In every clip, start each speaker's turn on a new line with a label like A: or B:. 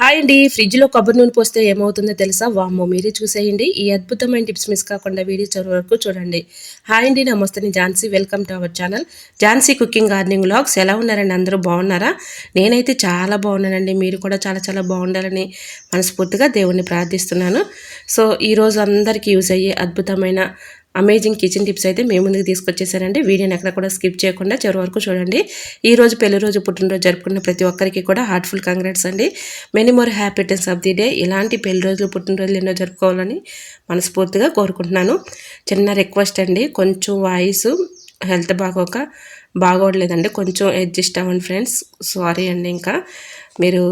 A: Hi అండి. ఫ్రిడ్జ్లో కొబ్బరి నూనె పోస్తే ఏమవుతుందో తెలుసా? వామ్మో మీరే చూసేయండి. ఈ అద్భుతమైన టిప్స్ మిస్ కాకుండా వీడియో చివరి వరకు చూడండి. హాయ్ అండి నమస్తే. నేను Jhansi. Welcome to our channel. Jhansi cooking gardening blogs ఎలా ఉన్నారండి? అందరూ బాగున్నారా? నేనైతే చాలా బాగున్నానండి. మీరు కూడా చాలా చాలా బాగుండాలని మనస్ఫూర్తిగా దేవుణ్ణి ప్రార్థిస్తున్నాను. సో ఈరోజు అందరికీ యూజ్ అయ్యే అద్భుతమైన అమేజింగ్ కిచెన్ టిప్స్ అయితే మేము ముందుకు తీసుకొచ్చేసారండి. వీడియోని ఎక్కడ కూడా స్కిప్ చేయకుండా చివరి వరకు చూడండి. ఈ రోజు పెళ్ళి రోజు పుట్టినరోజు జరుపుకున్న ప్రతి ఒక్కరికి కూడా హార్ట్ఫుల్ కంగ్రాట్స్ అండి. Many more happy returns of the day. ఇలాంటి పెళ్ళి రోజులు పుట్టినరోజులు ఎన్నో జరుపుకోవాలని మనస్ఫూర్తిగా కోరుకుంటున్నాను. చిన్న రిక్వెస్ట్ అండి. కొంచెం వాయిస్ హెల్త్ బాగోక బాగోడలేదండి. కొంచెం అడ్జస్ట్ అవ్వండి ఫ్రెండ్స్. సారీ అండి ఇంకా. మీరు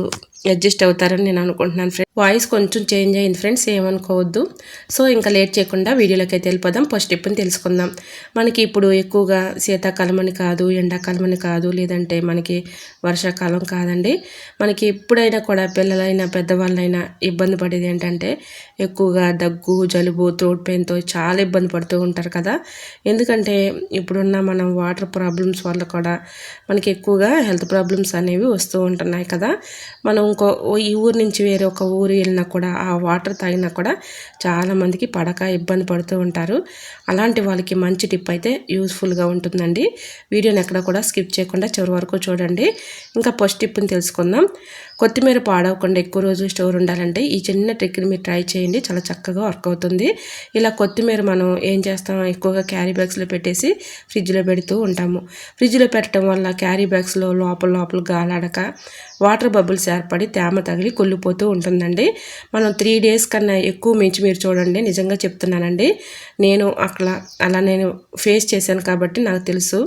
A: అడ్జస్ట్ అవుతారని నేను అనుకుంటున్నాను ఫ్రెండ్స్. వాయిస్ కొంచెం చేంజ్ అయింది ఫ్రెండ్స్ ఏమనుకోవద్దు. సో ఇంకా లేట్ చేయకుండా వీడియోలోకి అయితే వెళ్ళిపోదాం. ఫస్ట్ టిప్ని తెలుసుకుందాం. మనకి ఇప్పుడు ఎక్కువగా శీతాకాలం అని కాదు ఎండాకాలం అని కాదు లేదంటే మనకి వర్షాకాలం కాదండి. మనకి ఎప్పుడైనా కూడా పిల్లలైనా పెద్దవాళ్ళైనా ఇబ్బంది పడేది ఏంటంటే ఎక్కువగా దగ్గు జలుబు త్రోట్ పెయిన్తో చాలా ఇబ్బంది పడుతూ ఉంటారు కదా. ఎందుకంటే ఇప్పుడున్న మనం వాటర్ ప్రాబ్లమ్స్ వల్ల కూడా మనకి ఎక్కువగా హెల్త్ ప్రాబ్లమ్స్ అనేవి వస్తూ ఉంటున్నాయి కదా. మనం ఇంకో ఈ ఊరు నుంచి వేరే ఒక ఊరు వెళ్ళినా కూడా ఆ వాటర్ తాగినా కూడా చాలామందికి పడక ఇబ్బంది పడుతూ ఉంటారు. అలాంటి వాళ్ళకి మంచి టిప్ అయితే యూస్ఫుల్గా ఉంటుందండి. వీడియోని ఎక్కడ కూడా స్కిప్ చేయకుండా చివరి వరకు చూడండి. ఇంకా ఫస్ట్ టిప్ని తెలుసుకుందాం. కొత్తిమీర పాడవకుండా ఎక్కువ రోజులు స్టోర్ ఉండాలంటే ఈ చిన్న ట్రిక్ని మీరు ట్రై చేయండి. చాలా చక్కగా వర్క్ అవుతుంది. ఇలా కొత్తిమీర మనం ఏం చేస్తాం? ఎక్కువగా క్యారీ బ్యాగ్స్లో పెట్టేసి ఫ్రిడ్జ్లో పెడుతూ ఉంటాము. ఫ్రిడ్జ్లో పెట్టడం వల్ల క్యారీ బ్యాగ్స్లో లోపల లోపల గాలాడక వాటర్ బబుల్స్ ఏర్పడి తేమ తగిలి కొల్లిపోతూ ఉంటుందండి. మనం త్రీ డేస్ కన్నా ఎక్కువ మించి మీరు చూడండి. నిజంగా చెప్తున్నానండి. నేను అట్లా అలా నేను ఫేస్ చేశాను కాబట్టి నాకు తెలుసు.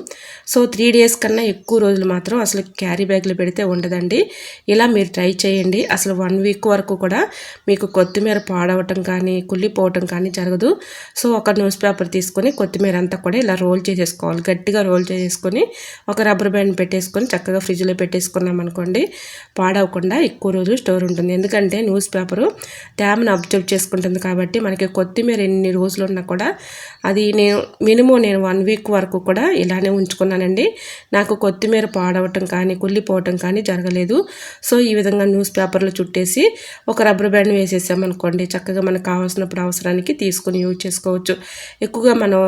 A: సో త్రీ డేస్ కన్నా ఎక్కువ రోజులు మాత్రం అసలు క్యారీ బ్యాగ్లు పెడితే ఉండదండి. ఇలా మీరు ట్రై చేయండి. అసలు వన్ వీక్ వరకు కూడా మీకు కొత్తిమీర పాడవటం కానీ కుళ్ళిపోవటం కానీ జరగదు. సో ఒక న్యూస్ పేపర్ తీసుకొని కొత్తిమీర అంతా కూడా ఇలా రోల్ చేసేసుకోవాలి. గట్టిగా రోల్ చేసేసుకొని ఒక రబ్బర్ బ్యాండ్ పెట్టేసుకొని చక్కగా ఫ్రిడ్జ్లో పెట్టేసుకున్నాం అనుకోండి పాడవకుండా ఎక్కువ రోజులు స్టోర్ ఉంటుంది. ఎందుకంటే న్యూస్ న్యూస్ పేపరు. తేమను అబ్జర్వ్ చేసుకుంటుంది కాబట్టి మనకి కొత్తిమీర ఎన్ని రోజులు ఉన్నా కూడా అది నేను మినిమం నేను వన్ వీక్ వరకు కూడా ఇలానే ఉంచుకున్నానండి. నాకు కొత్తిమీర పాడవటం కానీ కుళ్ళిపోవటం కానీ జరగలేదు. సో ఈ విధంగా న్యూస్ పేపర్లు చుట్టేసి ఒక రబ్బర్ బ్యాండ్ వేసేసామనుకోండి చక్కగా మనకు కావాల్సినప్పుడు అవసరానికి తీసుకుని యూజ్ చేసుకోవచ్చు. ఎక్కువగా మనం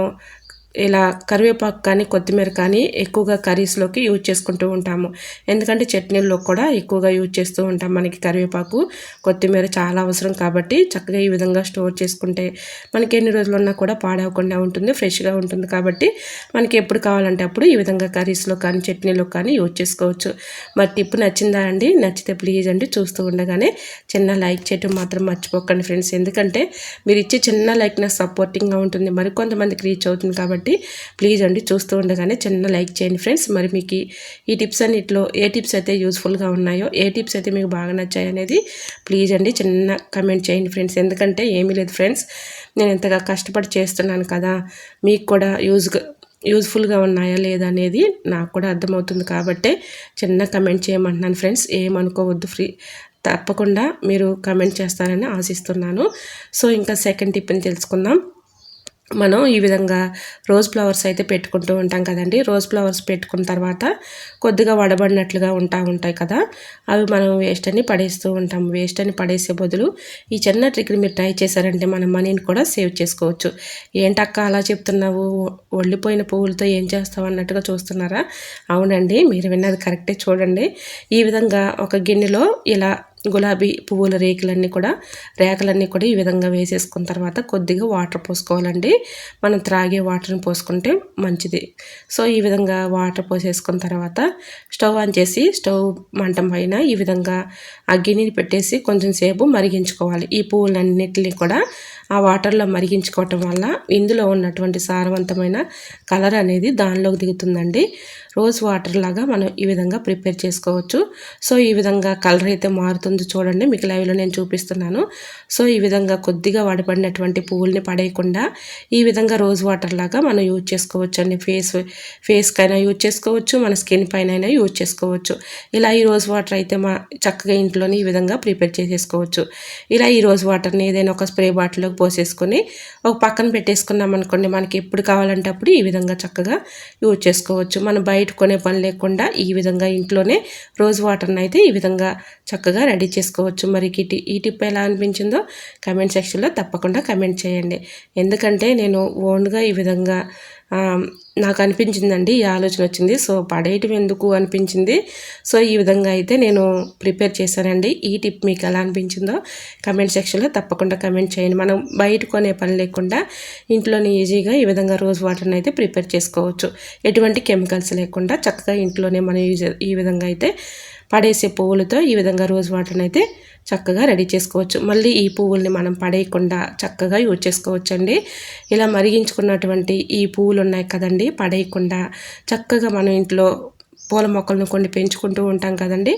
A: ఇలా కరివేపాకు కానీ కొత్తిమీర కానీ ఎక్కువగా కర్రీస్లోకి యూజ్ చేసుకుంటూ ఉంటాము. ఎందుకంటే చట్నీల్లో కూడా ఎక్కువగా యూజ్ చేస్తూ ఉంటాం మనకి కరివేపాకు కొత్తిమీర చాలా అవసరం కాబట్టి చక్కగా ఈ విధంగా స్టోర్ చేసుకుంటే మనకి ఎన్ని రోజులు ఉన్నా కూడా పాడవకుండా ఉంటుంది ఫ్రెష్గా ఉంటుంది కాబట్టి మనకి ఎప్పుడు కావాలంటే అప్పుడు ఈ విధంగా కర్రీస్లో కానీ చట్నీలో కానీ యూజ్ చేసుకోవచ్చు. మరి టిప్ నచ్చిందా అండి? నచ్చితే ప్లీజ్ అండి. చూస్తూ ఉండగానే చిన్న లైక్ చేయటం మాత్రం మర్చిపోకండి ఫ్రెండ్స్. ఎందుకంటే మీరు ఇచ్చే చిన్న లైక్ నాకు సపోర్టింగ్గా ఉంటుంది. మరికొంతమందికి రీచ్ అవుతుంది కాబట్టి కాబట్టి ప్లీజ్ అండి చూస్తూ ఉండగానే చిన్న లైక్ చేయండి ఫ్రెండ్స్. మరి మీకు ఈ టిప్స్ అన్నిట్లో ఏ టిప్స్ అయితే యూస్ఫుల్గా ఉన్నాయో ఏ టిప్స్ అయితే మీకు బాగా నచ్చాయి అనేది ప్లీజ్ అండి చిన్న కమెంట్ చేయండి ఫ్రెండ్స్. ఎందుకంటే ఏమీ లేదు ఫ్రెండ్స్. నేను ఎంతగా కష్టపడి చేస్తున్నాను కదా మీకు కూడా యూజ్గా యూజ్ఫుల్గా ఉన్నాయా లేదా అనేది నాకు కూడా అర్థమవుతుంది కాబట్టి చిన్న కమెంట్ చేయమంటున్నాను ఫ్రెండ్స్. ఏమనుకోవద్దు ఫ్రీ తప్పకుండా మీరు కమెంట్ చేస్తారని ఆశిస్తున్నాను. సో ఇంకా సెకండ్ టిప్ని తెలుసుకుందాం. మనం ఈ విధంగా రోజ్ ఫ్లవర్స్ అయితే పెట్టుకుంటూ ఉంటాం కదండి. రోజ్ ఫ్లవర్స్ పెట్టుకున్న తర్వాత కొద్దిగా వడబడినట్లుగా ఉంటా ఉంటాయి కదా. అవి మనం వేస్ట్ అని పడేస్తూ ఉంటాం. వేస్ట్ అని పడేసే బదులు ఈ చిన్న ట్రిక్ని మీరు ట్రై చేశారంటే మన మనీని కూడా సేవ్ చేసుకోవచ్చు. ఏంటక్క అలా చెప్తున్నావు? ఒళ్ళిపోయిన పువ్వులతో ఏం చేస్తావు అన్నట్టుగా చూస్తున్నారా? అవునండి మీరు విన్నది కరెక్టే చూడండి. ఈ విధంగా ఒక గిన్నెలో ఇలా గులాబీ పువ్వుల రేకులన్నీ కూడా రేకలన్నీ కూడా ఈ విధంగా వేసేసుకున్న తర్వాత కొద్దిగా వాటర్ పోసుకోవాలండి. మనం త్రాగే వాటర్ని పోసుకుంటే మంచిది. సో ఈ విధంగా వాటర్ పోసేసుకున్న తర్వాత స్టవ్ ఆన్ చేసి స్టవ్ మంటం పైన ఈ విధంగా అగ్గిని పెట్టేసి కొంచెం సేపు మరిగించుకోవాలి. ఈ పువ్వులన్నిటిని కూడా ఆ వాటర్లో మరిగించుకోవటం వల్ల ఇందులో ఉన్నటువంటి సారవంతమైన కలర్ అనేది దానిలోకి దిగుతుందండి. రోజ్ వాటర్ లాగా మనం ఈ విధంగా ప్రిపేర్ చేసుకోవచ్చు. సో ఈ విధంగా కలర్ అయితే మారుతుంది చూడండి. మీకు లైవ్లో నేను చూపిస్తున్నాను. సో ఈ విధంగా కొద్దిగా వాడిపడినటువంటి పువ్వుల్ని పడేయకుండా ఈ విధంగా రోజ్ వాటర్ లాగా మనం యూజ్ చేసుకోవచ్చు అండి ఫేస్ ఫేస్కైనా యూజ్ చేసుకోవచ్చు మన స్కిన్ పైన అయినా యూజ్ చేసుకోవచ్చు. ఇలా ఈ రోజ్ వాటర్ అయితే మా చక్కగా ఇంట్లోనే ఈ విధంగా ప్రిపేర్ చేసేసుకోవచ్చు. ఇలా ఈ రోజ్ వాటర్ని ఏదైనా ఒక స్ప్రే బాటిల్లో పోసేసుకొని ఒక పక్కన పెట్టేసుకున్నాం అనుకోండి మనకి ఎప్పుడు కావాలంటే అప్పుడు ఈ విధంగా చక్కగా యూజ్ చేసుకోవచ్చు. మనం బయట కొనే పని లేకుండా ఈ విధంగా ఇంట్లోనే రోజ్ వాటర్ని అయితే ఈ విధంగా చక్కగా రెడీ చేసుకోవచ్చు. మరి ఈ టిప్ ఎలా అనిపించిందో కమెంట్ సెక్షన్లో తప్పకుండా కమెంట్ చేయండి. ఎందుకంటే నేను ఓన్గా ఈ విధంగా నాకు అనిపించిందండి ఈ ఆలోచన వచ్చింది. సో పడేయటం ఎందుకు అనిపించింది? సో ఈ విధంగా అయితే నేను ప్రిపేర్ చేశానండి. ఈ టిప్ మీకు ఎలా అనిపించిందో కమెంట్ సెక్షన్లో తప్పకుండా కమెంట్ చేయండి. మనం బయట కొనే పని లేకుండా ఇంట్లోనే ఈజీగా ఈ విధంగా రోజు వాటర్ని అయితే ప్రిపేర్ చేసుకోవచ్చు. ఎటువంటి కెమికల్స్ లేకుండా చక్కగా ఇంట్లోనే మనం ఈ విధంగా అయితే పడేసే పువ్వులతో ఈ విధంగా రోజ్ వాటర్ని అయితే చక్కగా రెడీ చేసుకోవచ్చు. మళ్ళీ ఈ పువ్వుల్ని మనం పడేయకుండా చక్కగా యూజ్ చేసుకోవచ్చు అండి ఇలా మరిగించుకున్నటువంటి ఈ పువ్వులు ఉన్నాయి కదండి పడేయకుండా చక్కగా మనం ఇంట్లో పూల మొక్కలను కొన్ని పెంచుకుంటూ ఉంటాం కదండి.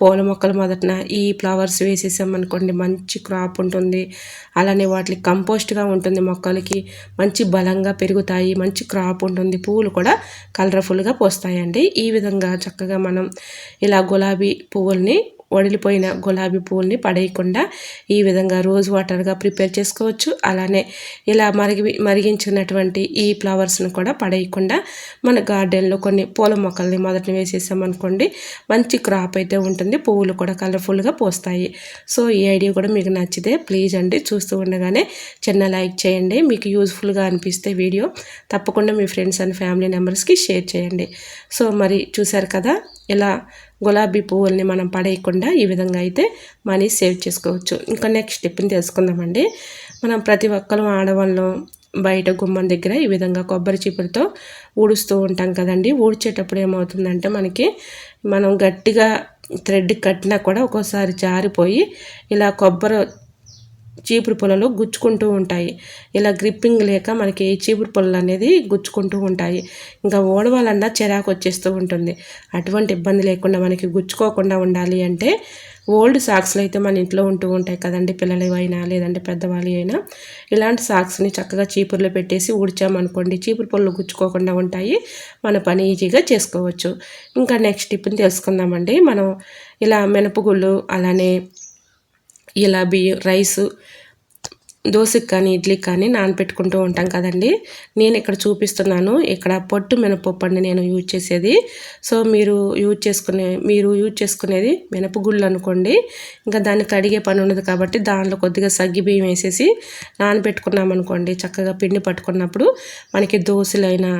A: పూల మొక్కలు మొదటన ఈ ఫ్లవర్స్ వేసేసామనుకోండి మంచి క్రాప్ ఉంటుంది. అలానే వాటికి కంపోస్ట్గా ఉంటుంది మొక్కలకి. మంచి బలంగా పెరుగుతాయి మంచి క్రాప్ ఉంటుంది. పువ్వులు కూడా కలర్ఫుల్గా పోస్తాయండి. ఈ విధంగా చక్కగా మనం ఇలా గులాబీ పువ్వుల్ని వడిలిపోయిన గులాబీ పువ్వుల్ని పడేయకుండా ఈ విధంగా రోజ్ వాటర్గా ప్రిపేర్ చేసుకోవచ్చు. అలానే ఇలా మరిగి మరిగించినటువంటి ఈ ఫ్లవర్స్ని కూడా పడేయకుండా మన గార్డెన్లో కొన్ని పూల మొక్కల్ని మొదట వేసేసామనుకోండి మంచి క్రాప్ అయితే ఉంటుంది. పువ్వులు కూడా కలర్ఫుల్గా పోస్తాయి. సో ఈ ఐడియా కూడా మీకు నచ్చితే ప్లీజ్ అండి చూస్తూ ఉండగానే చిన్న లైక్ చేయండి. మీకు యూజ్ఫుల్గా అనిపిస్తే వీడియో తప్పకుండా మీ ఫ్రెండ్స్ అండ్ ఫ్యామిలీ మెంబర్స్కి షేర్ చేయండి. సో మరి చూసారు కదా ఇలా గులాబీ పువ్వుల్ని మనం పడేయకుండా ఈ విధంగా అయితే మనీ సేవ్ చేసుకోవచ్చు. ఇంకా నెక్స్ట్ స్టెప్ని తెలుసుకుందామండి. మనం ప్రతి ఒక్కరు ఆడవాళ్ళం బయట గుమ్మం దగ్గర ఈ విధంగా కొబ్బరి చీపులతో ఊడుస్తూ ఉంటాం కదండి. ఊడ్చేటప్పుడు ఏమవుతుందంటే మనకి మనం గట్టిగా థ్రెడ్ కట్టినా కూడా ఒక్కోసారి జారిపోయి ఇలా కొబ్బరి చీపురు పొలలో గుచ్చుకుంటూ ఉంటాయి. ఇలా గ్రిప్పింగ్ లేక మనకి చీపురు పొలలు అనేది గుచ్చుకుంటూ ఉంటాయి. ఇంకా ఓడవాలన్నా చిరాకు వచ్చేస్తూ ఉంటుంది. అటువంటి ఇబ్బంది లేకుండా మనకి గుచ్చుకోకుండా ఉండాలి అంటే ఓల్డ్ సాక్స్లు అయితే మన ఇంట్లో ఉంటూ ఉంటాయి కదండి పిల్లలు అయినా లేదంటే పెద్దవాళ్ళు అయినా. ఇలాంటి సాక్స్ని చక్కగా చీపుర్లో పెట్టేసి ఊడ్చామనుకోండి చీపురు పొలలు గుచ్చుకోకుండా ఉంటాయి. మన పని ఈజీగా చేసుకోవచ్చు. ఇంకా నెక్స్ట్ టిప్ని తెలుసుకుందామండి. మనం ఇలా మినపగుళ్ళు అలానే ఇలా బియ్యం రైసు దోశకి కానీ ఇడ్లీకి కానీ నానపెట్టుకుంటూ ఉంటాం కదండి. నేను ఇక్కడ చూపిస్తున్నాను. ఇక్కడ పొట్టు మినపప్పు అండి నేను యూజ్ చేసేది. సో మీరు యూజ్ చేసుకునే మీరు యూజ్ చేసుకునేది మినపగుళ్ళు అనుకోండి. ఇంకా దాన్ని కడిగే పని ఉండదు కాబట్టి దానిలో కొద్దిగా సగ్గి బియ్యం వేసేసి నానబెట్టుకున్నాం అనుకోండి. చక్కగా పిండి పట్టుకున్నప్పుడు మనకి దోశలైనా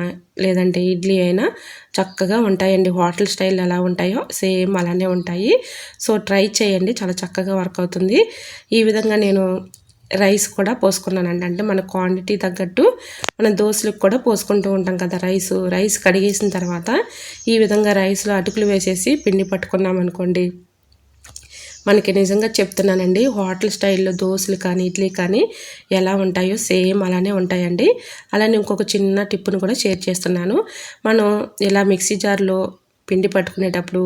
A: లేదంటే ఇడ్లీ అయినా చక్కగా ఉంటాయండి. హోటల్ స్టైల్ ఎలా ఉంటాయో సేమ్ అలానే ఉంటాయి. సో ట్రై చేయండి. చాలా చక్కగా వర్క్ అవుతుంది. ఈ విధంగా నేను రైస్ కూడా పోసుకున్నానండి. అంటే మన క్వాంటిటీ తగ్గట్టు మనం దోశలకు కూడా పోసుకుంటూ ఉంటాం కదా రైస్. రైస్ కడిగేసిన తర్వాత ఈ విధంగా రైస్లో అటుకులు వేసేసి పిండి పట్టుకున్నాం అనుకోండి. మనకి నిజంగా చెప్తున్నానండి హోటల్ స్టైల్లో దోశలు కానీ ఇడ్లీ కానీ ఎలా ఉంటాయో సేమ్ అలానే ఉంటాయండి. అలానే ఇంకొక చిన్న టిప్పును కూడా షేర్ చేస్తున్నాను. మనం ఇలా మిక్సీ జార్లో పిండి పట్టుకునేటప్పుడు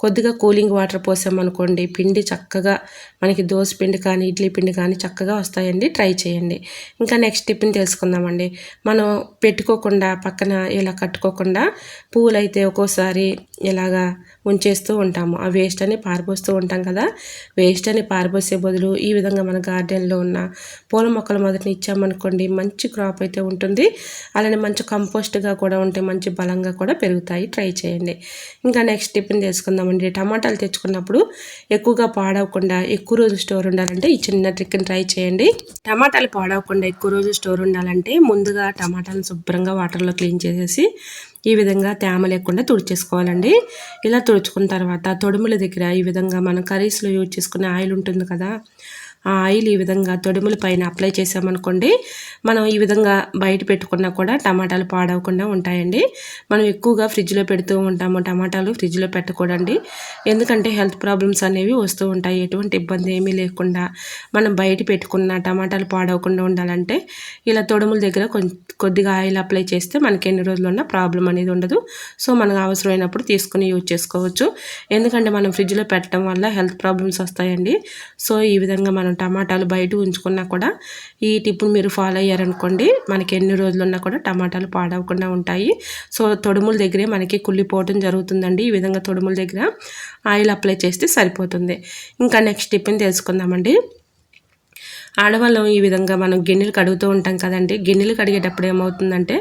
A: కొద్దిగా కూలింగ్ వాటర్ పోసామనుకోండి పిండి చక్కగా మనకి దోశ పిండి కానీ ఇడ్లీ పిండి కానీ చక్కగా వస్తాయండి. ట్రై చేయండి. ఇంకా నెక్స్ట్ టిప్ని తెలుసుకుందామండి. మనం పెట్టుకోకుండా పక్కన ఇలా కట్టుకోకుండా పువ్వులు అయితే ఒక్కోసారి ఇలాగా ఉంచేస్తూ ఉంటాము. ఆ వేస్ట్ అని పారిపోస్తూ ఉంటాం కదా. వేస్ట్ అని పారిపోసే బదులు ఈ విధంగా మన గార్డెన్లో ఉన్న పూల మొక్కలు మొదటిని ఇచ్చామనుకోండి మంచి క్రాప్ అయితే ఉంటుంది. అలానే మంచి కంపోస్ట్గా కూడా ఉంటే మంచి బలంగా కూడా పెరుగుతాయి. ట్రై చేయండి. ఇంకా నెక్స్ట్ టిఫిన్ చేసుకుందామండి టమాటాలు తెచ్చుకున్నప్పుడు ఎక్కువగా పాడవకుండా ఎక్కువ రోజు స్టోర్ ఉండాలంటే ఈ చిన్న ట్రిక్ని ట్రై చేయండి. టమాటాలు పాడవకుండా ఎక్కువ రోజు స్టోర్ ఉండాలంటే ముందుగా టమాటాలను శుభ్రంగా వాటర్లో క్లీన్ చేసేసి ఈ విధంగా తేమ లేకుండా తుడిచేసుకోవాలండి. ఇలా తుడుచుకున్న తర్వాత తొడుముల దగ్గర ఈ విధంగా మనం కర్రీస్లో యూజ్ చేసుకునే ఆయిల్ ఉంటుంది కదా ఆ ఆయిల్ ఈ విధంగా తొడుముల పైన అప్లై చేసామనుకోండి మనం ఈ విధంగా బయట పెట్టుకున్నా కూడా టమాటాలు పాడవకుండా ఉంటాయండి. మనం ఎక్కువగా ఫ్రిడ్జ్లో పెడుతూ ఉంటాము టమాటాలు ఫ్రిడ్జ్లో పెట్టకూడండి ఎందుకంటే హెల్త్ ప్రాబ్లమ్స్ అనేవి వస్తూ ఉంటాయి. ఎటువంటి ఇబ్బంది ఏమీ లేకుండా మనం బయట పెట్టుకున్న టమాటాలు పాడవకుండా ఉండాలంటే ఇలా తొడుముల దగ్గర కొద్దిగా ఆయిల్ అప్లై చేస్తే మనకి ఎన్ని రోజులున్న ప్రాబ్లం అనేది ఉండదు. సో మనకు అవసరమైనప్పుడు తీసుకుని యూజ్ చేసుకోవచ్చు. ఎందుకంటే మనం ఫ్రిడ్జ్లో పెట్టడం వల్ల హెల్త్ ప్రాబ్లమ్స్ వస్తాయండి. సో ఈ విధంగా మనం టమాటాలు బయట ఉంచుకున్నా కూడా ఈ టిప్పును మీరు ఫాలో అయ్యారనుకోండి మనకి ఎన్ని రోజులు ఉన్నా కూడా టమాటాలు పాడవకుండా ఉంటాయి. సో తొడుముల దగ్గరే మనకి కుళ్ళిపోవటం జరుగుతుందండి. ఈ విధంగా తొడుముల దగ్గర ఆయిల్ అప్లై చేస్తే సరిపోతుంది. ఇంకా నెక్స్ట్ టిప్ని తెలుసుకుందామండి. ఆడవాళ్ళం ఈ విధంగా మనం గిన్నెలు కడుగుతూ ఉంటాం కదండి. గిన్నెలు కడిగేటప్పుడు ఏమవుతుందంటే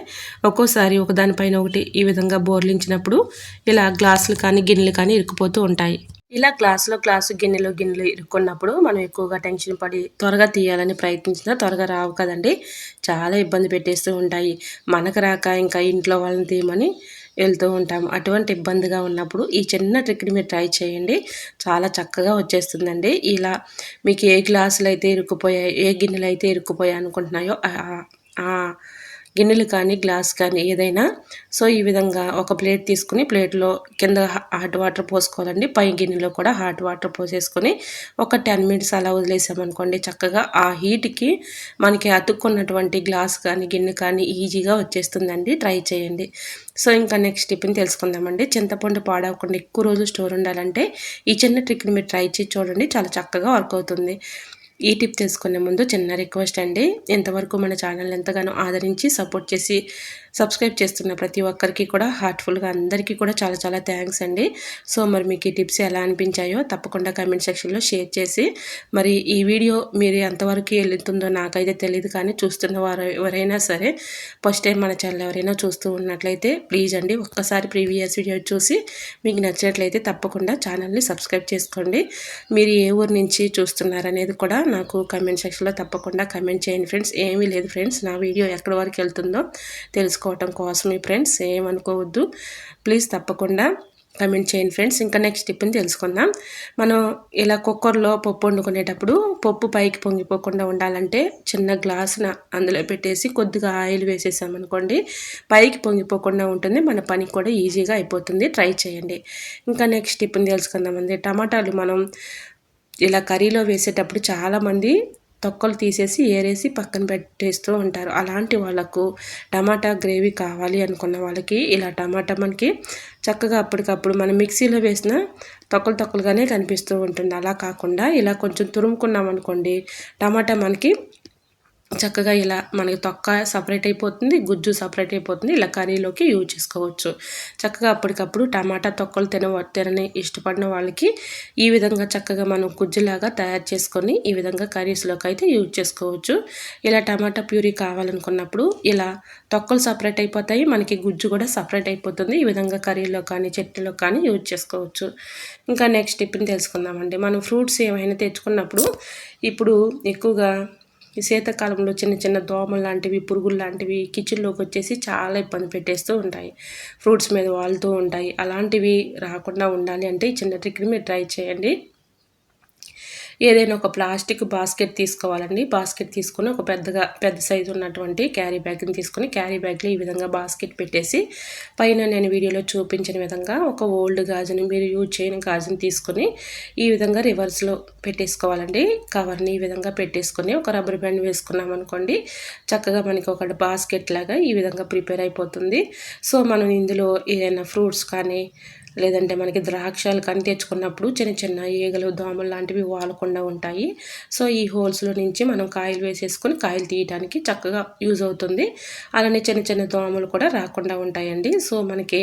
A: ఒక్కోసారి ఒకదానిపైన ఒకటి ఈ విధంగా బోర్లించినప్పుడు ఇలా గ్లాసులు కానీ గిన్నెలు కానీ ఇరుక్కుపోతూ ఉంటాయి. ఇలా క్లాసులో క్లాసు గిన్నెలో గిన్నెలు ఇరుక్కున్నప్పుడు మనం ఎక్కువగా టెన్షన్ పడి త్వరగా తీయాలని ప్రయత్నించినా త్వరగా రావు కదండి. చాలా ఇబ్బంది పెట్టేస్తూ ఉంటాయి. మనకు రాక ఇంకా ఇంట్లో వాళ్ళని తీయమని వెళ్తూ ఉంటాము. అటువంటి ఇబ్బందిగా ఉన్నప్పుడు ఈ చిన్న ట్రిక్ని మీరు ట్రై చేయండి. చాలా చక్కగా వచ్చేస్తుందండి. ఇలా మీకు ఏ గ్లాసులు అయితే ఇరుక్కుపోయాయి ఏ గిన్నెలు అయితే ఇరుక్కుపోయాయి అనుకుంటున్నాయో గిన్నెలు కానీ గ్లాస్ కానీ ఏదైనా. సో ఈ విధంగా ఒక ప్లేట్ తీసుకుని ప్లేట్లో కింద హాట్ వాటర్ పోసుకోవాలండి. పై గిన్నెలో కూడా హాట్ వాటర్ పోసేసుకొని ఒక టెన్ మినిట్స్ అలా వదిలేసామనుకోండి చక్కగా ఆ హీట్కి మనకి అతుక్కున్నటువంటి గ్లాస్ కానీ గిన్నె కానీ ఈజీగా వచ్చేస్తుందండి. ట్రై చేయండి. సో ఇంకా నెక్స్ట్ టిఫిన్ తెలుసుకుందామండి. చింతపండు పాడవకుండా ఎక్కువ రోజులు స్టోర్ ఉండాలంటే ఈ చిన్న ట్రిక్ని మీరు ట్రై చేసి చూడండి. చాలా చక్కగా వర్క్ అవుతుంది. ఈ టిప్ తెలుసుకునే ముందు చిన్న రిక్వెస్ట్ అండి. ఇంతవరకు మన ఛానల్ ఎంతగానో ఆదరించి సపోర్ట్ చేసి సబ్స్క్రైబ్ చేస్తున్న ప్రతి ఒక్కరికి కూడా హార్ట్ఫుల్గా అందరికీ కూడా చాలా చాలా థ్యాంక్స్ అండి. సో మరి మీకు ఈ టిప్స్ ఎలా అనిపించాయో తప్పకుండా కామెంట్ సెక్షన్లో షేర్ చేసి మరి ఈ వీడియో మీరు ఎంతవరకు వెళ్తుందో నాకైతే తెలియదు కానీ చూస్తున్న వారు ఎవరైనా సరే ఫస్ట్ టైం మన ఛానల్ ఎవరైనా చూస్తూ ఉన్నట్లయితే ప్లీజ్ అండి ఒక్కసారి ప్రీవియస్ వీడియో చూసి మీకు నచ్చినట్లయితే తప్పకుండా ఛానల్ని సబ్స్క్రైబ్ చేసుకోండి. మీరు ఏ ఊరు నుంచి చూస్తున్నారనేది కూడా నాకు కమెంట్ సెక్షన్లో తప్పకుండా కమెంట్ చేయండి ఫ్రెండ్స్ ఏమీ లేదు ఫ్రెండ్స్ నా వీడియో ఎక్కడి వరకు వెళ్తుందో తెలుసుకోవటం కోసమే ఫ్రెండ్స్ ఏమనుకోవద్దు. ప్లీజ్ తప్పకుండా కమెంట్ చేయండి ఫ్రెండ్స్ ఇంకా నెక్స్ట్ టిప్ని తెలుసుకుందాం. మనం ఇలా కుక్కర్లో పప్పు వండుకునేటప్పుడు పప్పు పైకి పొంగిపోకుండా ఉండాలంటే చిన్న గ్లాసున అందులో పెట్టేసి కొద్దిగా ఆయిల్ వేసేసామనుకోండి పైకి పొంగిపోకుండా ఉంటుంది. మన పని కూడా ఈజీగా అయిపోతుంది. ట్రై చేయండి. ఇంకా నెక్స్ట్ టిప్ని తెలుసుకుందామండి. టమాటాలు మనం ఇలా కర్రీలో వేసేటప్పుడు చాలామంది తొక్కలు తీసేసి ఏరేసి పక్కన పెట్టేస్తూ ఉంటారు. అలాంటి వాళ్ళకు టమాటా గ్రేవీ కావాలి అనుకున్న వాళ్ళకి ఇలా టమాటా మనకి చక్కగా అప్పటికప్పుడు మనం మిక్సీలో వేసిన తొక్కలు తొక్కలుగానే కనిపిస్తూ ఉంటుంది. అలా కాకుండా ఇలా కొంచెం తురుముకున్నాం అనుకోండి టమాటా మనకి చక్కగా ఇలా మనకి తొక్క సపరేట్ అయిపోతుంది గుజ్జు సపరేట్ అయిపోతుంది ఇలా కర్రీలోకి యూజ్ చేసుకోవచ్చు. చక్కగా అప్పటికప్పుడు టమాటా తొక్కలు తిన తినని ఇష్టపడిన వాళ్ళకి ఈ విధంగా చక్కగా మనం గుజ్జులాగా తయారు చేసుకొని ఈ విధంగా కర్రీస్లోకి అయితే యూజ్ చేసుకోవచ్చు. ఇలా టమాటా ప్యూరీ కావాలనుకున్నప్పుడు ఇలా తొక్కలు సపరేట్ అయిపోతాయి మనకి గుజ్జు కూడా సపరేట్ అయిపోతుంది. ఈ విధంగా కర్రీలో కానీ చట్నీలో కానీ యూజ్ చేసుకోవచ్చు. ఇంకా నెక్స్ట్ టిప్ని తెలుసుకుందామండి. మనం ఫ్రూట్స్ ఏమైనా తెచ్చుకున్నప్పుడు ఇప్పుడు ఎక్కువగా ఈ శీతాకాలంలో చిన్న చిన్న దోమలు లాంటివి పురుగులు లాంటివి కిచెన్లోకి వచ్చేసి చాలా ఇబ్బంది పెట్టేస్తూ ఉంటాయి. ఫ్రూట్స్ మీద వాళ్తూ ఉంటాయి. అలాంటివి రాకుండా ఉండాలి అంటే ఈ చిన్న ట్రిక్ని మీరు ట్రై చేయండి. ఏదైనా ఒక ప్లాస్టిక్ బాస్కెట్ తీసుకోవాలండి. బాస్కెట్ తీసుకొని ఒక పెద్దగా పెద్ద సైజు ఉన్నటువంటి క్యారీ బ్యాగ్ని తీసుకొని క్యారీ బ్యాగ్లో ఈ విధంగా బాస్కెట్ పెట్టేసి పైన నేను వీడియోలో చూపించిన విధంగా ఒక ఓల్డ్ గాజుని మీరు యూజ్ చేయని గాజుని తీసుకొని ఈ విధంగా రివర్స్లో పెట్టేసుకోవాలండి. కవర్ని ఈ విధంగా పెట్టేసుకొని ఒక రబ్బర్ బ్యాండ్ వేసుకున్నాం అనుకోండి చక్కగా మనకి ఒక బాస్కెట్ లాగా ఈ విధంగా ప్రిపేర్ అయిపోతుంది. సో మనం ఇందులో ఏదైనా ఫ్రూట్స్ కానీ లేదంటే మనకి ద్రాక్షలు కానీ తెచ్చుకున్నప్పుడు చిన్న చిన్న ఈగలు దోమలు లాంటివి వాలకుండా ఉంటాయి. సో ఈ హోల్స్లో నుంచి మనం కాయలు వేసేసుకొని కాయలు తీయడానికి చక్కగా యూజ్ అవుతుంది. అలానే చిన్న చిన్న దోమలు కూడా రాకుండా ఉంటాయండి. సో మనకి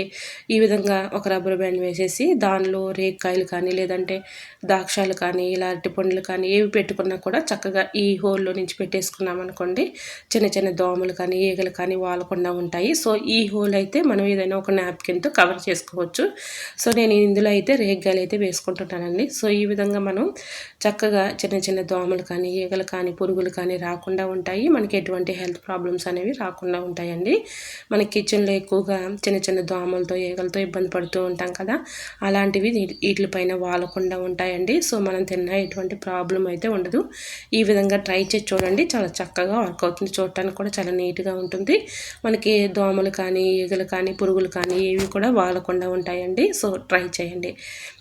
A: ఈ విధంగా ఒక రబ్బర్ బ్యాండ్ వేసేసి దానిలో రేక్కాయలు కానీ లేదంటే ద్రాక్షాలు కానీ ఇలా అరటిపండ్లు కానీ ఏవి పెట్టుకున్నా కూడా చక్కగా ఈ హోల్లో నుంచి పెట్టేసుకున్నాం అనుకోండి చిన్న చిన్న దోమలు కానీ ఈగలు కానీ వాలకుండా ఉంటాయి. సో ఈ హోల్ అయితే మనం ఏదైనా ఒక నాప్కిన్తో కవర్ చేసుకోవచ్చు. సో నేను ఇందులో అయితే రేగ్గాయలు అయితే వేసుకుంటుంటానండి. సో ఈ విధంగా మనం చక్కగా చిన్న చిన్న దోమలు కానీ ఈగలు కానీ పురుగులు కానీ రాకుండా ఉంటాయి. మనకి ఎటువంటి హెల్త్ ప్రాబ్లమ్స్ అనేవి రాకుండా ఉంటాయండి. మన కిచెన్లో ఎక్కువగా చిన్న చిన్న దోమలతో ఈగలతో ఇబ్బంది పడుతూ ఉంటాం కదా అలాంటివి వీటిపైన వాలకుండా ఉంటాయండి. సో మనం తిన్న ఎటువంటి ప్రాబ్లం అయితే ఉండదు. ఈ విధంగా ట్రై చేసి చూడండి. చాలా చక్కగా వర్క్ అవుతుంది. చూడటానికి కూడా చాలా నీట్గా ఉంటుంది. మనకి దోమలు కానీ ఈగలు కానీ పురుగులు కానీ ఏవి కూడా వాలకుండా ఉంటాయండి. సో ట్రై చేయండి.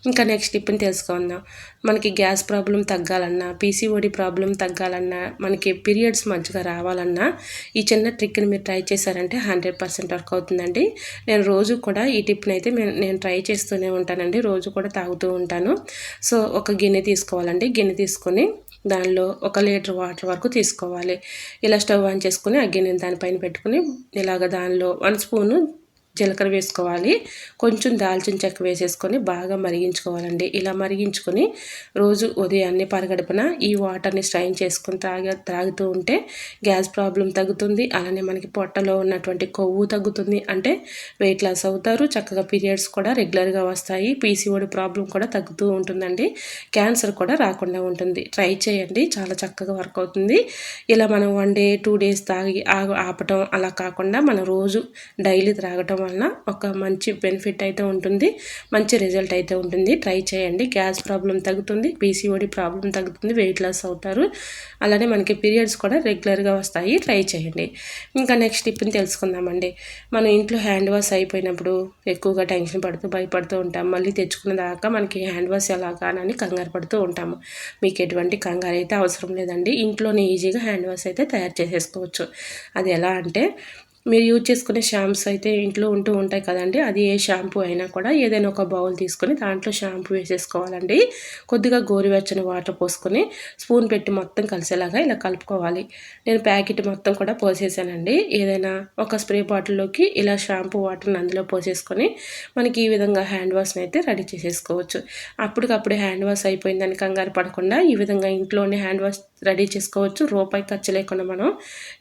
A: ఇంకా నెక్స్ట్ టిప్ని తెలుసుకుందాం. మనకి గ్యాస్ ప్రాబ్లం తగ్గాలన్నా పీసీఓడి ప్రాబ్లం తగ్గాలన్నా మనకి పీరియడ్స్ మంచిగా రావాలన్నా ఈ చిన్న ట్రిక్ని మీరు ట్రై చేశారంటే హండ్రెడ్ పర్సెంట్ వర్క్ అవుతుందండి. నేను రోజు కూడా ఈ టిప్ని అయితే నేను ట్రై చేస్తూనే ఉంటానండి. రోజు కూడా తాగుతూ ఉంటాను. సో ఒక గిన్నె తీసుకోవాలండి. గిన్నె తీసుకొని దానిలో ఒక లీటర్ వాటర్ వరకు తీసుకోవాలి. ఇలా స్టవ్ ఆన్ చేసుకుని ఆ గిన్నెని దానిపైన పెట్టుకుని ఇలాగ దానిలో వన్ స్పూను జీలకర్ర వేసుకోవాలి. కొంచెం దాల్చిన చెక్క వేసేసుకొని బాగా మరిగించుకోవాలండి. ఇలా మరిగించుకొని రోజు ఉదయాన్నే పరగడుపున ఈ వాటర్ని స్ట్రైన్ చేసుకొని తాగ త్రాగుతూ ఉంటే గ్యాస్ ప్రాబ్లం తగ్గుతుంది. అలానే మనకి పొట్టలో ఉన్నటువంటి కొవ్వు తగ్గుతుంది. అంటే వెయిట్ లాస్ అవుతారు. చక్కగా పీరియడ్స్ కూడా రెగ్యులర్గా వస్తాయి. పీసీఓడి ప్రాబ్లం కూడా తగ్గుతూ ఉంటుందండి. క్యాన్సర్ కూడా రాకుండా ఉంటుంది. ట్రై చేయండి. చాలా చక్కగా వర్క్ అవుతుంది. ఇలా మనం వన్ డే టూ డేస్ తాగి ఆపటం అలా కాకుండా మనం రోజు డైలీ త్రాగటం వలన ఒక మంచి బెనిఫిట్ అయితే ఉంటుంది. మంచి రిజల్ట్ అయితే ఉంటుంది. ట్రై చేయండి. గ్యాస్ ప్రాబ్లం తగ్గుతుంది. పీసీఓడి ప్రాబ్లం తగ్గుతుంది. వెయిట్ లాస్ అవుతారు. అలానే మనకి పీరియడ్స్ కూడా రెగ్యులర్గా వస్తాయి. ట్రై చేయండి. ఇంకా నెక్స్ట్ టిప్ని తెలుసుకుందామండి. మనం ఇంట్లో హ్యాండ్ వాష్ అయిపోయినప్పుడు ఎక్కువగా టెన్షన్ పడుతూ భయపడుతూ ఉంటాం. మళ్ళీ తెచ్చుకున్న దాకా మనకి హ్యాండ్ వాష్ ఎలాగా అని కంగారు పడుతూ ఉంటాము. మీకు ఎటువంటి కంగారు అయితే అవసరం లేదండి. ఇంట్లోనే ఈజీగా హ్యాండ్ వాష్ అయితే తయారు చేసేసుకోవచ్చు. అది ఎలా అంటే మీరు యూజ్ చేసుకునే షాంప్స్ అయితే ఇంట్లో ఉంటూ ఉంటాయి కదండి. అది ఏ షాంపూ అయినా కూడా ఏదైనా ఒక బౌల్ తీసుకొని దాంట్లో షాంపూ వేసేసుకోవాలండి. కొద్దిగా గోరువెచ్చని వాటర్ పోసుకొని స్పూన్ పెట్టి మొత్తం కలిసేలాగా ఇలా కలుపుకోవాలి. నేను ప్యాకెట్ మొత్తం కూడా పోసేసానండి. ఏదైనా ఒక స్ప్రే బాటిల్లోకి ఇలా షాంపూ వాటర్ని అందులో పోసేసుకొని మనకి ఈ విధంగా హ్యాండ్ వాష్ని అయితే రెడీ చేసేసుకోవచ్చు. అప్పటికప్పుడు హ్యాండ్ వాష్ అయిపోయిందని కంగారు పడకుండా ఈ విధంగా ఇంట్లోనే హ్యాండ్ వాష్ రెడీ చేసుకోవచ్చు. రూపాయి ఖర్చు లేకుండా మనం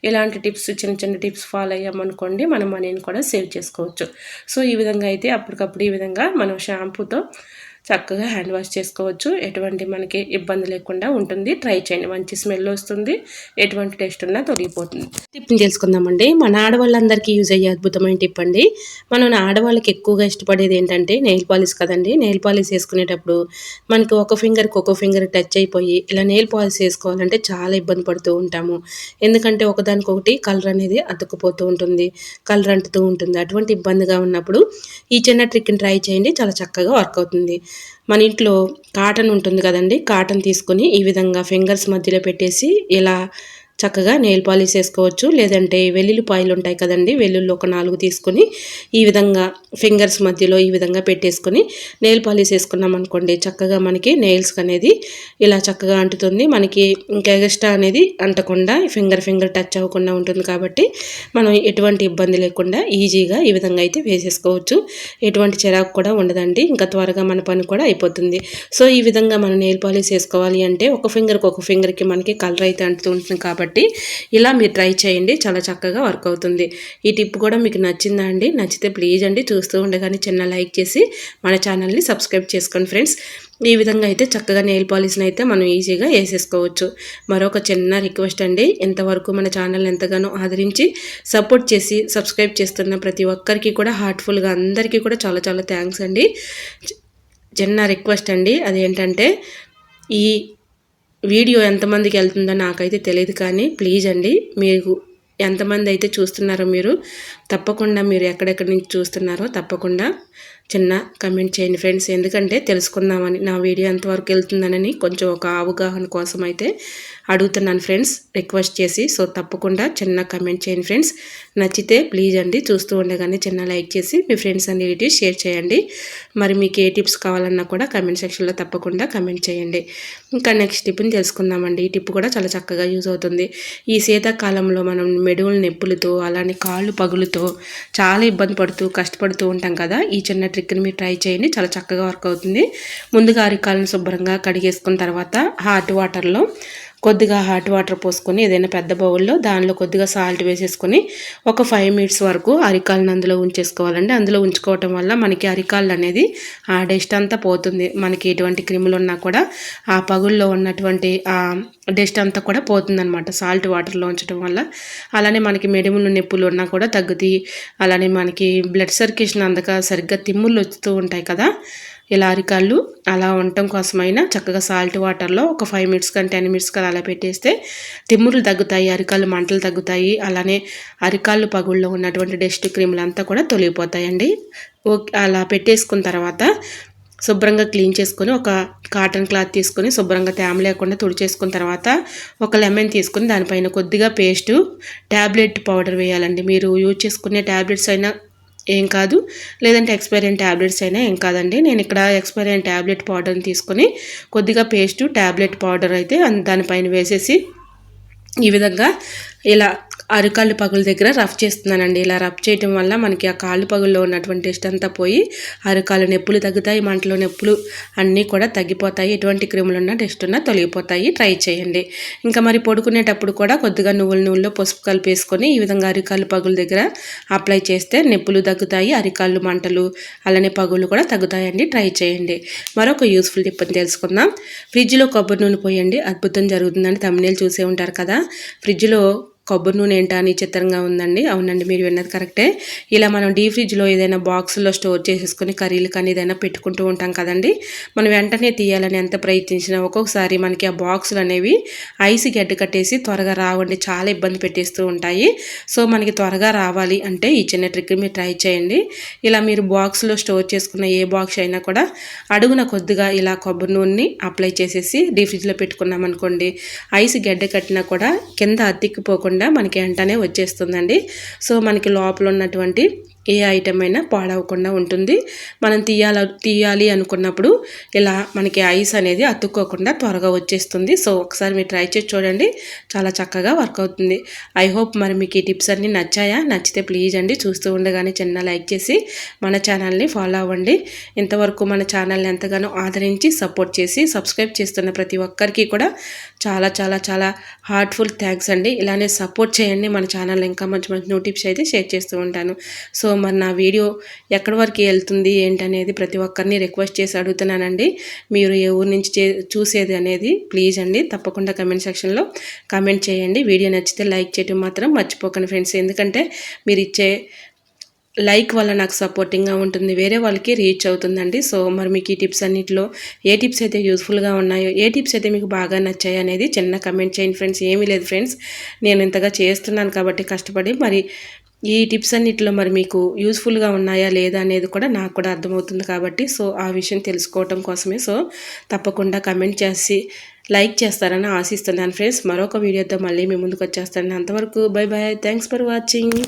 A: ఇలాంటి టిప్స్ చిన్న చిన్న టిప్స్ ఫాలో అయ్యాం అనుకోండి మనం మనీని కూడా సేవ్ చేసుకోవచ్చు. సో ఈ విధంగా అయితే అప్పటికప్పుడు ఈ విధంగా మనం షాంపూతో చక్కగా హ్యాండ్ వాష్ చేసుకోవచ్చు. ఎటువంటి మనకి ఇబ్బంది లేకుండా ఉంటుంది. ట్రై చేయండి. మంచి స్మెల్ వస్తుంది. ఎటువంటి టేస్ట్ ఉన్నా తొలగిపోతుంది. టిప్ని తెలుసుకుందామండి. మన ఆడవాళ్ళందరికీ యూజ్ అయ్యే అద్భుతమైన టిప్ అండి. మనం ఆడవాళ్ళకి ఎక్కువగా ఇష్టపడేది ఏంటంటే నెయిల్ పాలిష్ కదండి. నెయిల్ పాలిష్ వేసుకునేటప్పుడు మనకి ఒక ఫింగర్కి ఒక ఫింగర్ టచ్ అయిపోయి ఇలా నెయిల్ పాలిష్ వేసుకోవాలంటే చాలా ఇబ్బంది పడుతూ ఉంటాము. ఎందుకంటే ఒకదానికొకటి కలర్ అనేది అతుక్కుపోతూ ఉంటుంది. కలర్ అంటుతూ ఉంటుంది. అటువంటి ఇబ్బందిగా ఉన్నప్పుడు ఈ చిన్న ట్రిక్ని ట్రై చేయండి. చాలా చక్కగా వర్క్ అవుతుంది. మన ఇంట్లో కాటన్ ఉంటుంది కదండి కాటన్ తీసుకొని ఈ విధంగా ఫింగర్స్ మధ్యలో పెట్టేసి ఇలా చక్కగా నెయిల్ పాలిష్ వేసుకోవచ్చు. లేదంటే వెల్లుల్లిపాయలు ఉంటాయి కదండి వెల్లుల్లి ఒక నాలుగు తీసుకొని ఈ విధంగా ఫింగర్స్ మధ్యలో ఈ విధంగా పెట్టేసుకొని నెయిల్ పాలిష్ వేసుకున్నాం అనుకోండి చక్కగా మనకి నెయిల్స్ అనేది ఇలా చక్కగా అంటుతుంది. మనకి ఇంకా ఎగస్ట్రా అనేది అంటకుండా ఫింగర్ ఫింగర్ టచ్ అవ్వకుండా ఉంటుంది కాబట్టి మనం ఎటువంటి ఇబ్బంది లేకుండా ఈజీగా ఈ విధంగా అయితే వేసేసుకోవచ్చు. ఎటువంటి చిరాకు కూడా ఉండదండి ఇంకా త్వరగా మన పని కూడా అయిపోతుంది. సో ఈ విధంగా మనం నెయిల్ పాలిష్ వేసుకోవాలి అంటే ఒక ఫింగర్కి ఒక ఫింగర్కి మనకి కలర్ అయితే అంటుతూ ఉంటుంది కాబట్టి కాబట్టి ఇలా మీరు ట్రై చేయండి. చాలా చక్కగా వర్క్ అవుతుంది. ఈ టిప్ కూడా మీకు నచ్చిందా అండి? నచ్చితే ప్లీజ్ అండి. చూస్తూ ఉండగానే చిన్న లైక్ చేసి మన ఛానల్ని సబ్స్క్రైబ్ చేసుకోండి ఫ్రెండ్స్. ఈ విధంగా అయితే చక్కగా నెయిల్ పాలిష్ని అయితే మనం ఈజీగా వేసేసుకోవచ్చు. మరొక చిన్న రిక్వెస్ట్ అండి. ఇంతవరకు మన ఛానల్ని ఎంతగానో ఆదరించి సపోర్ట్ చేసి సబ్స్క్రైబ్ చేస్తున్న ప్రతి ఒక్కరికి కూడా హార్ట్ఫుల్గా అందరికీ కూడా చాలా చాలా థ్యాంక్స్ అండి. చిన్న రిక్వెస్ట్ అండి. అదేంటంటే ఈ వీడియో ఎంతమందికి వెళ్తుందో నాకైతే తెలియదు కానీ ప్లీజ్ అండి మీకు ఎంతమంది అయితే చూస్తున్నారో మీరు తప్పకుండా మీరు ఎక్కడెక్కడి నుంచి చూస్తున్నారో తప్పకుండా చిన్న కమెంట్ చేయండి ఫ్రెండ్స్ ఎందుకంటే తెలుసుకుందామని నా వీడియో ఎంతవరకు వెళ్తుందనని కొంచెం ఒక అవగాహన కోసం అయితే అడుగుతున్నాను ఫ్రెండ్స్ రిక్వెస్ట్ చేసి సో తప్పకుండా చిన్న కమెంట్ చేయండి ఫ్రెండ్స్ నచ్చితే ప్లీజ్ అండి చూస్తూ ఉండగానే చిన్న లైక్ చేసి మీ ఫ్రెండ్స్ అండ్ రిలేటివ్స్ షేర్ చేయండి. మరి మీకు ఏ టిప్స్ కావాలన్నా కూడా కమెంట్ సెక్షన్లో తప్పకుండా కమెంట్ చేయండి. ఇంకా నెక్స్ట్ టిప్ని తెలుసుకుందామండి. ఈ టిప్ కూడా చాలా చక్కగా యూజ్ అవుతుంది. ఈ శీతాకాలంలో మనం మెడువుల నొప్పులతో అలానే కాళ్ళు పగులుతో చాలా ఇబ్బంది పడుతూ కష్టపడుతూ ఉంటాం కదా. ఈ చిన్న ట్రిక్ని మీరు ట్రై చేయండి. చాలా చక్కగా వర్క్ అవుతుంది. ముందుగా అరికాలను శుభ్రంగా కడిగేసుకున్న తర్వాత హాట్ వాటర్లో కొద్దిగా హాట్ వాటర్ పోసుకొని ఏదైనా పెద్ద బౌల్లో దానిలో కొద్దిగా సాల్ట్ వేసేసుకొని ఒక ఫైవ్ మినిట్స్ వరకు అరికాలను అందులో ఉంచేసుకోవాలండి. అందులో ఉంచుకోవటం వల్ల మనకి అరికాళ్ళు అనేది ఆ డస్ట్ అంతా పోతుంది. మనకి ఎటువంటి క్రిములు ఉన్నా కూడా ఆ పగుల్లో ఉన్నటువంటి ఆ డస్ట్ అంతా కూడా పోతుందనమాట సాల్ట్ వాటర్లో ఉంచడం వల్ల. అలానే మనకి మెడిములు నొప్పులు ఉన్నా కూడా తగ్గుతాయి. అలానే మనకి బ్లడ్ సర్క్యులేషన్ అందక సరిగ్గా తిమ్ముళ్ళు వస్తూ ఉంటాయి కదా. ఇలా అరికాళ్ళు అలా ఉండటం కోసమైనా చక్కగా సాల్ట్ వాటర్లో ఒక ఫైవ్ మినిట్స్ కానీ టెన్ మినిట్స్ కానీ అలా పెట్టేస్తే తిమ్మురులు తగ్గుతాయి అరికాళ్ళు మంటలు తగ్గుతాయి అలానే అరికాళ్ళు పగుళ్ళలో ఉన్నటువంటి డస్ట్ క్రీములు అంతా కూడా తొలగిపోతాయండి. ఓకే అలా పెట్టేసుకున్న తర్వాత శుభ్రంగా క్లీన్ చేసుకొని ఒక కాటన్ క్లాత్ తీసుకొని శుభ్రంగా తేమ లేకుండా తుడిచేసుకున్న తర్వాత ఒక లెమన్ తీసుకొని దానిపైన కొద్దిగా పేస్టు ట్యాబ్లెట్ పౌడర్ వేయాలండి. మీరు యూజ్ చేసుకునే ట్యాబ్లెట్స్ అయినా ఏం కాదు. లేదంటే ఎక్స్పైరియన్ ట్యాబ్లెట్స్ అయినా ఏం కాదండి. నేను ఇక్కడ ఎక్స్పైరియన్ ట్యాబ్లెట్ పౌడర్ని తీసుకొని కొద్దిగా పేస్ట్ ట్యాబ్లెట్ పౌడర్ అయితే దానిపైన వేసేసి ఈ విధంగా ఇలా అరికాళ్ళు పగుల దగ్గర రఫ్ చేస్తున్నానండి. ఇలా రఫ్ చేయటం వల్ల మనకి ఆ కాళ్ళు పగుల్లో ఉన్నటువంటి టెస్ట్ అంతా పోయి అరికాలు నొప్పులు తగ్గుతాయి మంటలో నొప్పులు అన్నీ కూడా తగ్గిపోతాయి. ఎటువంటి క్రిములు ఉన్నా టెస్ట్ ఉన్నా తొలగిపోతాయి. ట్రై చేయండి. ఇంకా మరి పడుకునేటప్పుడు కూడా కొద్దిగా నువ్వుల నూనెలో పసుపు కలిపేసుకొని ఈ విధంగా అరికాళ్ళు పగుల దగ్గర అప్లై చేస్తే నొప్పులు తగ్గుతాయి అరికాళ్ళు మంటలు అలానే పగులు కూడా తగ్గుతాయండి. ట్రై చేయండి. మరొక యూస్ఫుల్ టిప్ తెలుసుకుందాం. ఫ్రిడ్జ్లో కొబ్బరి నూనె పోయండి. అద్భుతం జరుగుతుందని తమిళ చూసే ఉంటారు కదా. ఫ్రిడ్జ్లో కొబ్బరి నూనె ఏంటా అని చిత్రంగా ఉందండి. అవునండి మీరు విన్నది కరెక్టే. ఇలా మనం డీ ఫ్రిడ్జ్లో ఏదైనా బాక్స్లో స్టోర్ చేసేసుకుని కర్రీలు కానీ ఏదైనా పెట్టుకుంటూ ఉంటాం కదండి. మనం వెంటనే తీయాలని ఎంత ప్రయత్నించినా ఒక్కొక్కసారి మనకి ఆ బాక్సులు అనేవి ఐస్ గడ్డ కట్టేసి త్వరగా రావండి. చాలా ఇబ్బంది పెట్టేస్తూ ఉంటాయి. సో మనకి త్వరగా రావాలి అంటే ఈ చిన్న ట్రిక్ మీరు ట్రై చేయండి. ఇలా మీరు బాక్స్లో స్టోర్ చేసుకున్న ఏ బాక్స్ అయినా కూడా అడుగున కొద్దిగా ఇలా కొబ్బరి నూనెని అప్లై చేసేసి డీ ఫ్రిడ్జ్లో పెట్టుకున్నాం అనుకోండి ఐస్ గడ్డ కట్టినా కూడా కింద అతిక్కిపోకుండా మనకి వెంటనే వచ్చేస్తుందండి. సో మనకి లోపల ఉన్నటువంటి ఏ ఐటమ్ అయినా పాడవకుండా ఉంటుంది. మనం తీయాల తీయాలి అనుకున్నప్పుడు ఇలా మనకి ఐస్ అనేది అతుక్కోకుండా త్వరగా వచ్చేస్తుంది. సో ఒకసారి మీరు ట్రై చేసి చూడండి. చాలా చక్కగా వర్క్ అవుతుంది. ఐ హోప్ మరి మీకు ఈ టిప్స్ అన్నీ నచ్చాయా? నచ్చితే ప్లీజ్ అండి. చూస్తూ ఉండగానే చిన్న లైక్ చేసి మన ఛానల్ని ఫాలో అవ్వండి. ఇంతవరకు మన ఛానల్ని ఎంతగానో ఆదరించి సపోర్ట్ చేసి సబ్స్క్రైబ్ చేస్తున్న ప్రతి ఒక్కరికి కూడా చాలా చాలా చాలా హార్ట్ఫుల్ థ్యాంక్స్ అండి. ఇలానే సపోర్ట్ చేయండి. మన ఛానల్ ఇంకా మంచి మంచి నోటిఫిక్స్ అయితే షేర్ చేస్తూ ఉంటాను. సో మరి నా వీడియో ఎక్కడి వరకు వెళ్తుంది? ఏంటనేది ప్రతి ఒక్కరిని రిక్వెస్ట్ చేసి అడుగుతున్నానండి. మీరు ఏ ఊరు నుంచి చూసేది అనేది ప్లీజ్ అండి. తప్పకుండా కమెంట్ సెక్షన్లో కమెంట్ చేయండి. వీడియో నచ్చితే లైక్ చేయడం మాత్రం మర్చిపోకండి ఫ్రెండ్స్. ఎందుకంటే మీరు ఇచ్చే లైక్ వల్ల నాకు సపోర్టింగ్గా ఉంటుంది వేరే వాళ్ళకి రీచ్ అవుతుందండి. సో మరి మీకు ఈ టిప్స్ అన్నింటిలో ఏ టిప్స్ అయితే యూస్ఫుల్గా ఉన్నాయో ఏ టిప్స్ అయితే మీకు బాగా నచ్చాయి అనేది చిన్న కమెంట్ చేయండి ఫ్రెండ్స్. ఏమీ లేదు ఫ్రెండ్స్. నేను ఇంతగా చేస్తున్నాను కాబట్టి కష్టపడి మరి ఈ టిప్స్ అన్నిటిలో మరి మీకు యూస్ఫుల్గా ఉన్నాయా లేదా అనేది కూడా నాకు కూడా అర్థమవుతుంది కాబట్టి సో ఆ విషయం తెలుసుకోవటం కోసమే. సో తప్పకుండా కమెంట్ చేసి లైక్ చేస్తారని ఆశిస్తున్నాను ఫ్రెండ్స్. మరొక వీడియోతో మళ్ళీ మీ ముందుకు వచ్చేస్తాను. అంతవరకు bye bye thanks for watching.